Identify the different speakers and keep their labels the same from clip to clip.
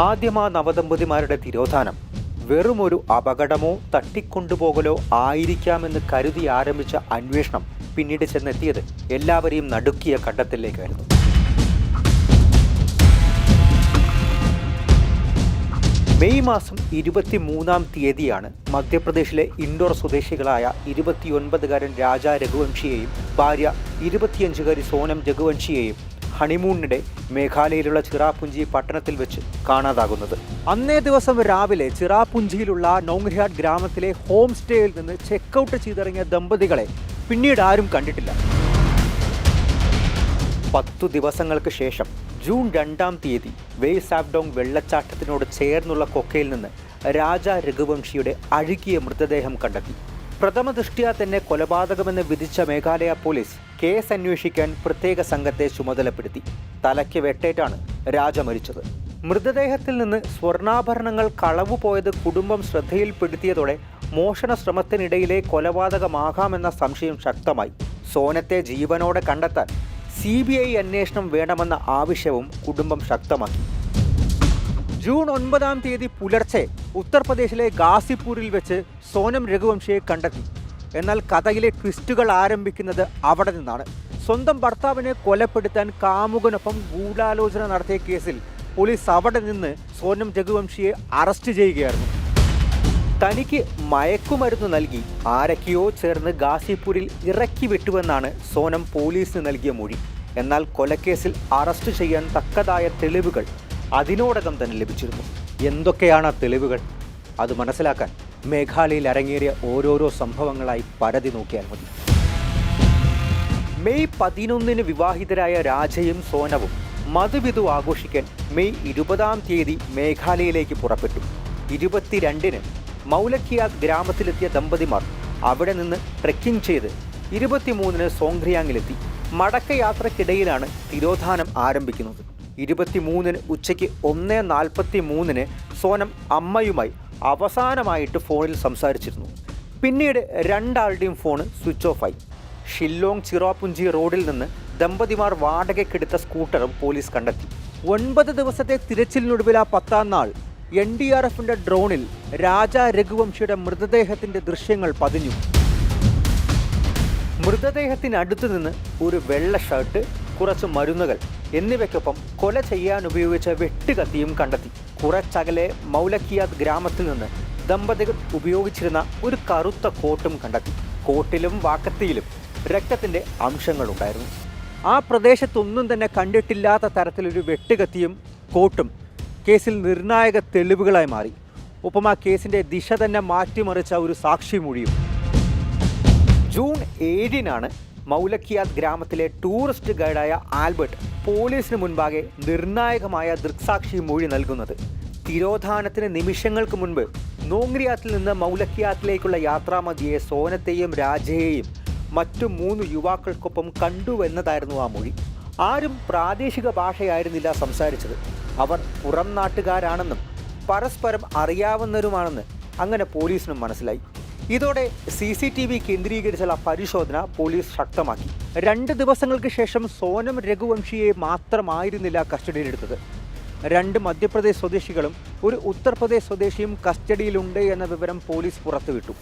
Speaker 1: ആദ്യമാ നവദമ്പതിമാരുടെ തിരോധാനം. വെറുമൊരു അപകടമോ തട്ടിക്കൊണ്ടുപോകലോ ആയിരിക്കാമെന്ന് കരുതി ആരംഭിച്ച അന്വേഷണം പിന്നീട് ചെന്നെത്തിയത് എല്ലാവരെയും നടുക്കിയ കണ്ടത്തിലേക്കായിരുന്നു മെയ് മാസം ഇരുപത്തി മൂന്നാം തീയതിയാണ് മധ്യപ്രദേശിലെ ഇൻഡോർ സ്വദേശികളായ ഇരുപത്തിയൊൻപതുകാരൻ രാജ രഘുവംശിയെയും ഭാര്യ ഇരുപത്തിയഞ്ചുകാരി സോനം രഘുവംശിയെയും ഹണിമൂണിനിടെ മേഘാലയയിലുള്ള ചിറാപുഞ്ചി പട്ടണത്തിൽ വെച്ച് കാണാതാകുന്നത്. അന്നേ ദിവസം രാവിലെ ചിറാപുഞ്ചിയിലുള്ള നോങ്രിഹാഡ് ഗ്രാമത്തിലെ ഹോം സ്റ്റേയിൽ നിന്ന് ചെക്കൗട്ട് ചെയ്തിറങ്ങിയ ദമ്പതികളെ പിന്നീട് ആരും കണ്ടിട്ടില്ല. പത്തു ദിവസങ്ങൾക്ക് ശേഷം ജൂൺ രണ്ടാം തീയതി വേസാബ്ഡോങ് വെള്ളച്ചാട്ടത്തിനോട് ചേർന്നുള്ള കൊക്കയിൽ നിന്ന് രാജ രഘുവംശിയുടെ അഴുകിയ മൃതദേഹം കണ്ടെത്തി. പ്രഥമ ദൃഷ്ട്യാ തന്നെ കൊലപാതകമെന്ന് വിധിച്ച മേഘാലയ പോലീസ് കേസ് അന്വേഷിക്കാൻ പ്രത്യേക സംഘത്തെ ചുമതലപ്പെടുത്തി. തലയ്ക്ക് വെട്ടേറ്റാണ് രാജ മരിച്ചത്. മൃതദേഹത്തിൽ നിന്ന് സ്വർണാഭരണങ്ങൾ കളവു പോയത് കുടുംബം ശ്രദ്ധയിൽപ്പെടുത്തിയതോടെ മോഷണ ശ്രമത്തിനിടയിലെ കൊലപാതകമാകാമെന്ന സംശയം ശക്തമായി. സോനത്തെ ജീവനോടെ കണ്ടെത്താൻ സി ബി ഐ അന്വേഷണം വേണമെന്ന ആവശ്യവും കുടുംബം ശക്തമാക്കി. ജൂൺ ഒൻപതാം തീയതി പുലർച്ചെ ഉത്തർപ്രദേശിലെ ഗാസിപ്പൂരിൽ വെച്ച് സോനം രഘുവംശിയെ കണ്ടെത്തി. എന്നാൽ കഥയിലെ ട്വിസ്റ്റുകൾ ആരംഭിക്കുന്നത് അവിടെ നിന്നാണ്. സ്വന്തം ഭർത്താവിനെ കൊലപ്പെടുത്താൻ കാമുകനൊപ്പം ഗൂഢാലോചന നടത്തിയ കേസിൽ പോലീസ് അവിടെ നിന്ന് സോനം രഘുവംശിയെ അറസ്റ്റ് ചെയ്യുകയായിരുന്നു. തനിക്ക് മയക്കുമരുന്ന് നൽകി ആരൊക്കെയോ ചേർന്ന് ഗാസിപ്പൂരിൽ ഇറക്കി വിട്ടുവെന്നാണ് സോനം പോലീസിന് നൽകിയ മൊഴി. എന്നാൽ കൊലക്കേസിൽ അറസ്റ്റ് ചെയ്യാൻ തക്കതായ തെളിവുകൾ അതിനോടകം തന്നെ ലഭിച്ചിരുന്നു. എന്തൊക്കെയാണ് തെളിവുകൾ? അത് മനസ്സിലാക്കാൻ മേഘാലയയിൽ അരങ്ങേറിയ ഓരോരോ സംഭവങ്ങളായി പരതി നോക്കിയാൽ മതി. മെയ് പതിനൊന്നിന് വിവാഹിതരായ രാജയും സോനവും മധുവിധു ആഘോഷിക്കാൻ മെയ് ഇരുപതാം തീയതി മേഘാലയയിലേക്ക് പുറപ്പെട്ടു. ഇരുപത്തിരണ്ടിന് മൗലക്കിയാ ഗ്രാമത്തിലെത്തിയ ദമ്പതിമാർ അവിടെ നിന്ന് ട്രെക്കിംഗ് ചെയ്ത് ഇരുപത്തിമൂന്നിന് സോങ്ക്രിയാങ്ങിലെത്തി. മടക്കയാത്രക്കിടയിലാണ് തിരോധാനം ആരംഭിക്കുന്നത്. ഇരുപത്തിമൂന്നിന് ഉച്ചയ്ക്ക് ഒന്ന് നാൽപ്പത്തി മൂന്നിന് സോനം അമ്മയുമായി അവസാനമായിട്ട് ഫോണിൽ സംസാരിച്ചിരുന്നു. പിന്നീട് രണ്ടാളുടെയും ഫോൺ സ്വിച്ച് ഓഫായി ഷില്ലോങ് ചിറാപുഞ്ചി റോഡിൽ നിന്ന് ദമ്പതിമാർ വാടകയ്ക്കെടുത്ത സ്കൂട്ടറും പോലീസ് കണ്ടെത്തി. ഒൻപത് ദിവസത്തെ തിരച്ചിലിനൊടുവിൽ ആ പത്താം നാൾ എൻ ഡി ആർ എഫിന്റെ ഡ്രോണിൽ രാജ രഘുവംശിയുടെ മൃതദേഹത്തിന്റെ ദൃശ്യങ്ങൾ പതിഞ്ഞു. മൃതദേഹത്തിനടുത്തു നിന്ന് ഒരു വെള്ള ഷർട്ട് കുറച്ച് മരുന്നുകൾ എന്നിവയ്ക്കൊപ്പം കൊല ചെയ്യാൻ ഉപയോഗിച്ച വെട്ടുകത്തിയും കണ്ടെത്തി. കുറച്ചകലെ മൗലക്കിയാദ് ഗ്രാമത്തിൽ നിന്ന് ദമ്പതികൾ ഉപയോഗിച്ചിരുന്ന ഒരു കറുത്ത കോട്ടും കണ്ടെത്തി. കോട്ടിലും വാക്കത്തിയിലും രക്തത്തിന്റെ അംശങ്ങളുണ്ടായിരുന്നു. ആ പ്രദേശത്തൊന്നും തന്നെ കണ്ടിട്ടില്ലാത്ത തരത്തിലൊരു വെട്ടുകത്തിയും കോട്ടും കേസിൽ നിർണായക തെളിവുകളായി മാറി. ഒപ്പം ആ കേസിന്റെ ദിശ തന്നെ മാറ്റിമറിച്ച ഒരു സാക്ഷി മൊഴിയും ജൂൺ ഏഴിനാണ് മൗലക്കിയാദ് ഗ്രാമത്തിലെ ടൂറിസ്റ്റ് ഗൈഡായ ആൽബർട്ട് പോലീസിന് മുൻപാകെ നിർണായകമായ ദൃക്സാക്ഷി മൊഴി നൽകുന്നത്. തിരോധാനത്തിന് നിമിഷങ്ങൾക്ക് മുൻപ് നോങ്രിയാത്തിൽ നിന്ന് മൗലക്കിയാത്തിലേക്കുള്ള യാത്രാമതിയെ സോനത്തെയും രാജയെയും മറ്റു മൂന്ന് യുവാക്കൾക്കൊപ്പം കണ്ടുവെന്നതായിരുന്നു ആ മൊഴി. ആരും പ്രാദേശിക ഭാഷയായിരുന്നില്ല സംസാരിച്ചത്. അവർ പുറം നാട്ടുകാരാണെന്നും പരസ്പരം അറിയാവുന്നവരുമാണെന്ന് അങ്ങനെ പോലീസിനും മനസ്സിലായി. ഇതോടെ സി സി ടി വി കേന്ദ്രീകരിച്ചുള്ള പരിശോധന പോലീസ് ശക്തമാക്കി. രണ്ട് ദിവസങ്ങൾക്ക് ശേഷം സോനം രഘുവംശിയെ മാത്രമായിരുന്നില്ല കസ്റ്റഡിയിലെടുത്തത്. രണ്ട് മധ്യപ്രദേശ് സ്വദേശികളും ഒരു ഉത്തർപ്രദേശ് സ്വദേശിയും കസ്റ്റഡിയിലുണ്ട് എന്ന വിവരം പോലീസ് പുറത്തുവിട്ടു.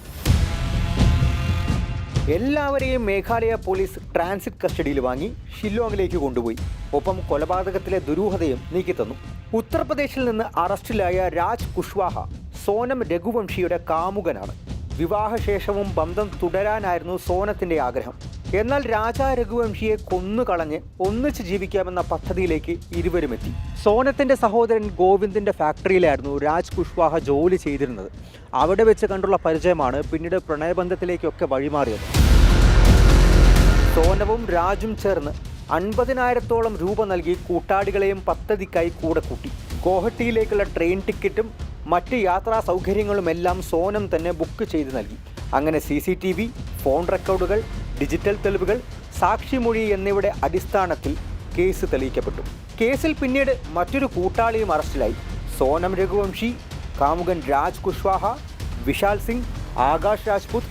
Speaker 1: എല്ലാവരെയും മേഘാലയ പോലീസ് ട്രാൻസിറ്റ് കസ്റ്റഡിയിൽ വാങ്ങി ഷില്ലോങ്ങിലേക്ക് കൊണ്ടുപോയി. ഒപ്പം കൊലപാതകത്തിലെ ദുരൂഹതയും നീക്കിത്തന്നു. ഉത്തർപ്രദേശിൽ നിന്ന് അറസ്റ്റിലായ രാജ് കുഷ്വാഹ സോനം രഘുവംശിയുടെ കാമുകനാണ്. വിവാഹശേഷവും ബന്ധം തുടരാനായിരുന്നു സോനത്തിന്റെ ആഗ്രഹം. എന്നാൽ രാജാ രഘുവംശിയെ കൊന്നുകളഞ്ഞ് ഒന്നിച്ച് ജീവിക്കാമെന്ന പദ്ധതിയിലേക്ക് ഇരുവരും എത്തി. സോനത്തിന്റെ സഹോദരൻ ഗോവിന്ദിന്റെ ഫാക്ടറിയിലായിരുന്നു രാജ് കുഷ്വാഹ ജോലി ചെയ്തിരുന്നത്. അവിടെ വെച്ച് കണ്ടുള്ള പരിചയമാണ് പിന്നീട് പ്രണയബന്ധത്തിലേക്കൊക്കെ വഴിമാറിയത്. സോനവും രാജും ചേർന്ന് അൻപതിനായിരത്തോളം രൂപ നൽകി കൂട്ടാളികളെയും പദ്ധതിക്കായി കൂടെ കൂട്ടി. ഗോഹട്ടിയിലേക്കുള്ള ട്രെയിൻ ടിക്കറ്റും മറ്റ് യാത്രാ സൗകര്യങ്ങളുമെല്ലാം സോനം തന്നെ ബുക്ക് ചെയ്ത് നൽകി. അങ്ങനെ C C T V phone റെക്കോർഡുകൾ ഡിജിറ്റൽ തെളിവുകൾ സാക്ഷിമൊഴി എന്നിവയുടെ അടിസ്ഥാനത്തിൽ കേസ് തെളിയിക്കപ്പെട്ടു. കേസിൽ പിന്നീട് മറ്റൊരു കൂട്ടാളിയും അറസ്റ്റിലായി. സോനം രഘുവംശി കാമുകൻ രാജ് കുഷ്വാഹ വിശാൽ സിംഗ് ആകാശ് രാജ്പുത്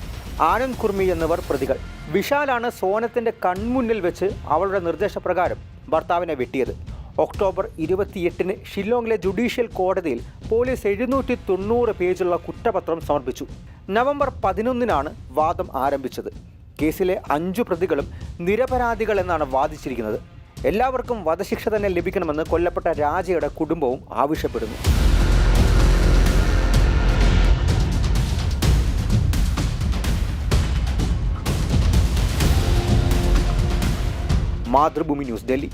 Speaker 1: ആനന്ദ് കുർമി എന്നിവർ പ്രതികൾ. വിശാലാണ് സോനത്തിന്റെ കൺമുന്നിൽ വെച്ച് അവളുടെ നിർദ്ദേശപ്രകാരം ഭർത്താവിനെ വെട്ടിയത്. ഒക്ടോബർ ഇരുപത്തിയെട്ടിന് ഷില്ലോങ്ങിലെ ജുഡീഷ്യൽ കോടതിയിൽ പോലീസ് എഴുന്നൂറ്റി തൊണ്ണൂറ് പേജുള്ള കുറ്റപത്രം സമർപ്പിച്ചു. നവംബർ പതിനൊന്നിനാണ് വാദം ആരംഭിച്ചത്. കേസിലെ അഞ്ചു പ്രതികളും നിരപരാധികൾ എന്നാണ് വാദിച്ചിരിക്കുന്നത്. എല്ലാവർക്കും വധശിക്ഷ തന്നെ ലഭിക്കണമെന്ന് കൊല്ലപ്പെട്ട രാജയുടെ കുടുംബവും ആവശ്യപ്പെടുന്നു. മാതൃഭൂമി ന്യൂസ് ഡൽഹി.